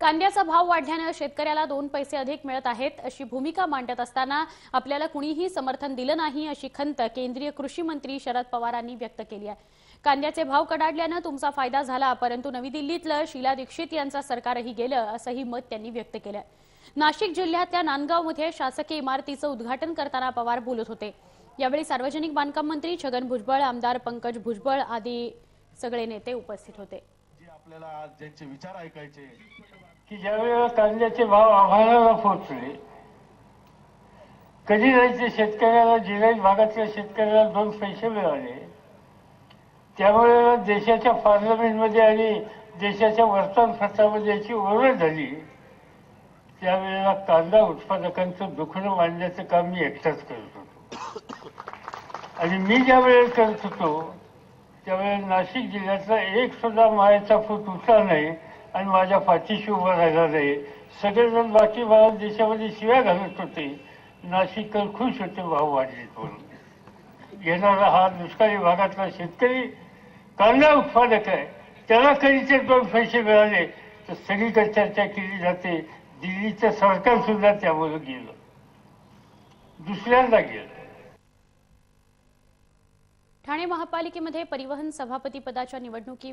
कांद्याचा भाव वाढल्यानं शेतकऱ्याला दोन पैसे अधिक मिळत आहेत अशी भूमिका मांडत असताना आपल्याला कुणीही समर्थन दिलं नाही अशी खंत केंद्रीय कृषी मंत्री शरद पवारांनी व्यक्त केली आहे. कांद्याचे भाव कडाडल्यानं तुमचा फायदा झाला परंतु नवी दिल्लीतलं शीला दीक्षित यांचं सरकारही गेलं असंही मत त्यांनी व्यक्त केलं नाशिक जिल्ह्यातल्या नांदगावमध्ये शासकीय इमारतीचं उद्घाटन करताना पवार बोलत होते. यावेळी सार्वजनिक बांधकाम मंत्री छगन भुजबळ आमदार पंकज भुजबळ आदी सगळे नेते उपस्थित होते. जे आपल्याला ज्यांचे विचार ऐकायचे की ज्यावेळेला कांद्याचे भाव आव्हानाला पोहोचले कधी जायचे शेतकऱ्याला जिल्ह्यात भागातल्या शेतकऱ्याला दोन पैसे मिळाले त्यामुळे देशाच्या पार्लमेंटमध्ये आणि देशाच्या वर्तमानपत्रामध्ये याची ओरड झाली त्यावेळेला कांदा उत्पादकांचं दुखणं मांडण्याचं काम मी एकटाच करत होतो. आणि मी ज्या वेळेस करत होतो त्यावेळेस नाशिक जिल्ह्यातला एक सुद्धा मायाचा फूट उठला नाही आणि माझ्या पाठीशी उभं राहिला नाही सगळेजण बाकी भारत देशामध्ये शिव्या घालत होते. नाशिककर खुश होते भाव वाढले म्हणून. घेणारा हा दुष्काळी भागातला शेतकरी कांदा उत्पादक आहे. त्याला कधीचे दोन पैसे मिळाले तर सगळीकडे चर्चा केली जाते. दिल्लीचं सरकार सुद्धा त्यामुळे गेलं. दुसऱ्यांदा गेलं. ठाणे महापालिकेमध्ये परिवहन सभापती पदाच्या निवडणुकी